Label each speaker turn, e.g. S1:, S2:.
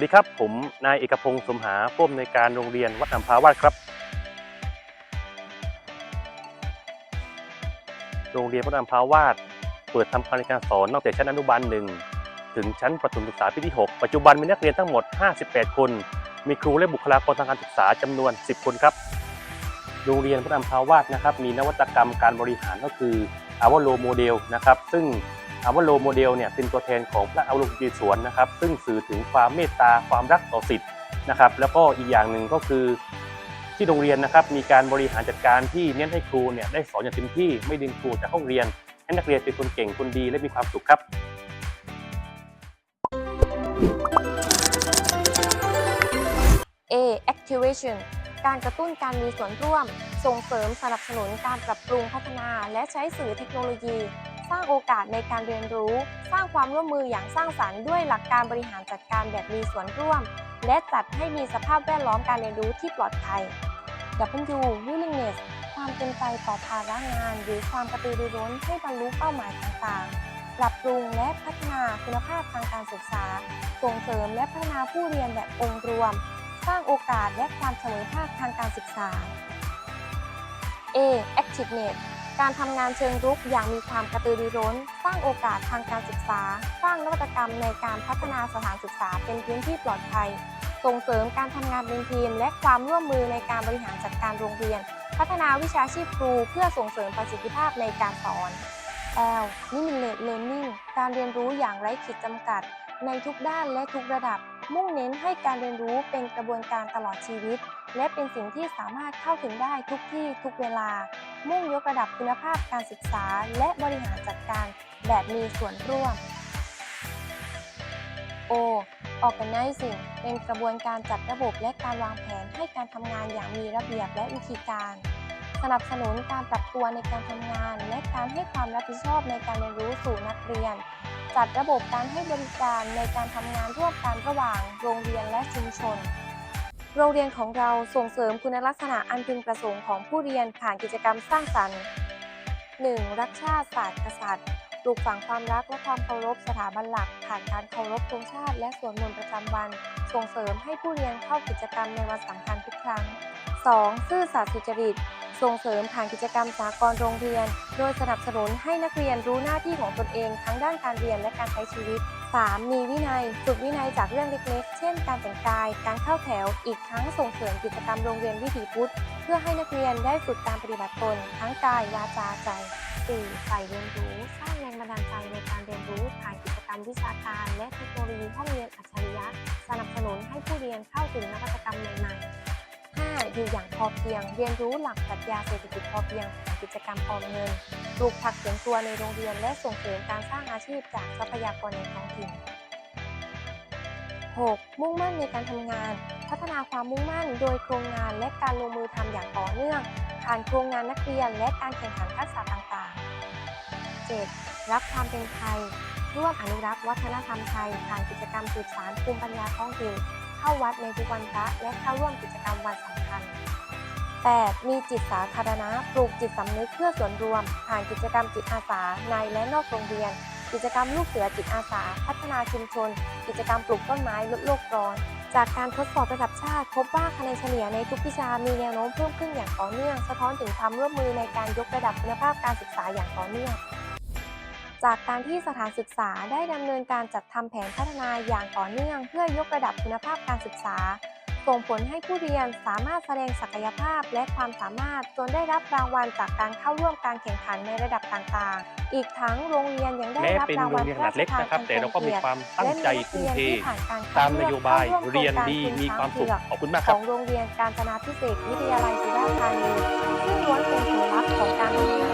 S1: สวัสดีครับ ผมนายเอกพงศ์สมหาผู้อำนวยการโรงเรียนวัดอัมพาวาสครับ โรงเรียนวัดอัมพาวาสเปิดทำการเรียนการสอนตั้งแต่ชั้นอนุบาลหนึ่งถึงชั้นประถมศึกษาปีที่ 6 ปัจจุบันมีนักเรียนทั้งหมด 58 คน มีครูและบุคลากรทางการศึกษาจำนวน 10 คนครับ โรงเรียนวัดอัมพาวาสนะครับ มีนวัตกรรมการบริหารก็คืออาวโลโมเดลนะครับ ซึ่ง อาวโลโมเดลเนี่ยเป็นตัวแทนของพระอาวโลกีสวนนะครับ ซึ่งสื่อถึงความเมตตาความรักต่อสิทธิ์นะครับ แล้วก็อีกอย่างหนึ่งก็คือที่โรงเรียนนะครับมีการบริหารจัดการที่เน้นให้ครูเนี่ยได้สอนอย่างเต็มที่ไม่ดึงครูจากห้องเรียน ให้นักเรียนเป็นคนเก่งคนดีและมีความสุขครับ
S2: A activation การกระตุ้นการมีส่วนร่วม ส่งเสริมสนับสนุนการปรับปรุงพัฒนา และใช้สื่อเทคโนโลยี สร้างโอกาสในการเรียนรู้ สร้างความร่วมมืออย่างสร้างสรรค์ด้วยหลักการบริหารจัดการแบบมีส่วนร่วม และจัดให้มีสภาพแวดล้อมการเรียนรู้ที่ปลอดภัย W willingness ความเต็มใจต่อภาระงาน หรือความกระตือรือร้นให้บรรลุเป้าหมายต่างๆ ปรับปรุงและพัฒนาคุณภาพทางการศึกษา ส่งเสริมและพัฒนาผู้เรียนแบบองค์รวม สร้างโอกาสและความเสมอภาคทางการศึกษา A activeness การทำงานเชิงรุกอย่างมีความกระตือรือร้น สร้างโอกาสทางการศึกษา สร้างนวัตกรรมในการพัฒนาสถานศึกษาเป็นพื้นที่ปลอดภัย ส่งเสริมการทำงานเป็นทีม และความร่วมมือในการบริหารจัดการโรงเรียน พัฒนาวิชาชีพครูเพื่อส่งเสริมประสิทธิภาพในการสอน L limitless learning การเรียนรู้อย่างไร้ขีดจำกัด ในทุกด้านและทุกระดับ มุ่งเน้นให้การเรียนรู้เป็นกระบวนการตลอดชีวิต และเป็นสิ่งที่สามารถเข้าถึงได้ทุกที่ทุกเวลา มุ่งยกระดับคุณภาพการศึกษา และบริหารจัดการแบบมีส่วนร่วม O organizing เป็นกระบวนการจัดระบบและการวางแผนให้การทำงานอย่างมีระเบียบและวิธีการ สนับสนุนการปรับตัวในการทำงาน และการให้ความรับผิดชอบในการเรียนรู้สู่นักเรียน จัดระบบการให้บริการในการทำงานร่วมกันระหว่างโรงเรียนและชุมชน โรงเรียนของเราส่งเสริมคุณลักษณะอันพึงประสงค์ของผู้เรียนผ่านกิจกรรมสร้างสรรค์ 1. รักชาติศาสตร์กษัตริย์ปลูกฝังความรักและความเคารพสถาบันหลัก ผ่านการเคารพธงชาติ และสวดมนต์ประจำวัน ส่งเสริมให้ผู้เรียนเข้ากิจกรรมในวันสำคัญทุกครั้ง 2. ซื่อสัตย์สุจริต ส่งเสริมผ่านกิจกรรมสากลโรงเรียน โดยสนับสนุนให้นักเรียนรู้หน้าที่ของตนเองทั้งด้านการเรียนและการใช้ชีวิต 3. มีวินัย ฝึกวินัยจากเรื่องเล็กๆ เช่น การแต่งกาย การเข้าแถว อีกทั้งส่งเสริมกิจกรรมโรงเรียนวิถีพุทธ เพื่อให้นักเรียนได้ฝึกการปฏิบัติตนทั้งกาย วาจา ใจ 4. ใฝ่เรียนรู้ สร้างแรงบันดาลใจในการเรียนรู้ผ่านกิจกรรมวิชาการ และเทคโนโลยีห้องเรียนอัจฉริยะ สนับสนุนให้ผู้เรียนเข้าถึงนวัตกรรมใหม่ๆ 5. อยู่อย่างพอเพียง เรียนรู้หลักปรัชญาเศรษฐกิจพอเพียงผ่านกิจกรรมออมเงินปลูกผักสวนครัวในโรงเรียน และส่งเสริมการสร้างอาชีพจากทรัพยากรในท้องถิ่น 6. มุ่งมั่นในการทำงาน พัฒนาความมุ่งมั่นโดยโครงงานและการลงมือทำอย่างต่อเนื่องผ่านโครงงานนักเรียนและการแข่งขันทักษะต่างๆ 7. รักความเป็นไทยร่วมอนุรักษ์วัฒนธรรมไทยผ่านกิจกรรมสืบสานภูมิปัญญาท้องถิ่น เข้าวัดในทุกวันพระและเข้าร่วมกิจกรรมวันสำคัญ 8. มีจิตสาธารณะปลูกจิตสำนึกเพื่อส่วนรวม ผ่านกิจกรรมจิตอาสาในและนอกโรงเรียน กิจกรรมลูกเสือจิตอาสา พัฒนาชุมชน กิจกรรมปลูกต้นไม้ลดโลกร้อน จากการทดสอบระดับชาติ พบว่าคะแนนเฉลี่ยในทุกวิชามีแนวโน้มเพิ่มขึ้นอย่างต่อเนื่อง สะท้อนถึงความร่วมมือในการยกระดับคุณภาพการศึกษาอย่างต่อเนื่อง จากการที่สถานศึกษาได้ดำเนินการจัดทำแผนพัฒนาอย่างต่อเนื่อง เพื่อยกระดับคุณภาพการศึกษา ส่งผลให้ผู้เรียนสามารถแสดงศักยภาพและความสามารถจนได้รับรางวัลจากการเข้าร่วมการแข่งขันในระดับต่างๆ อีกทั้งโรงเรียนยังได้
S1: แม้
S2: รับ
S1: เป็น
S2: ราง
S1: โร
S2: วั
S1: ง
S2: ล
S1: เรียน
S2: พ
S1: ข
S2: ระ
S1: นา
S2: รา
S1: ด
S2: ช
S1: เล็ก
S2: ทาน
S1: นะครับ
S2: อัน
S1: แต่เราก็มี
S2: ทรง
S1: ความ
S2: เกี
S1: ตั้
S2: ย
S1: ง
S2: รติ
S1: ใจ
S2: และ
S1: ทุ่ม
S2: มีนัก
S1: เท
S2: เรียนที่ผ่านการคัด
S1: ตาม
S2: เลื
S1: น
S2: อก
S1: โยบาย
S2: เข้ร่วม
S1: เรียน
S2: โคงการ
S1: ดี
S2: ทุน
S1: มี
S2: ช้ง
S1: ความสุข
S2: เผือก
S1: ขอบคุณมากค
S2: ข
S1: รับ
S2: องโรงเรียนการจนาพิเศษกวิทยาลัยสุราษฎร์ธานีซึ่งล้วนเป็นสัญลักษณ์ของการพัฒนา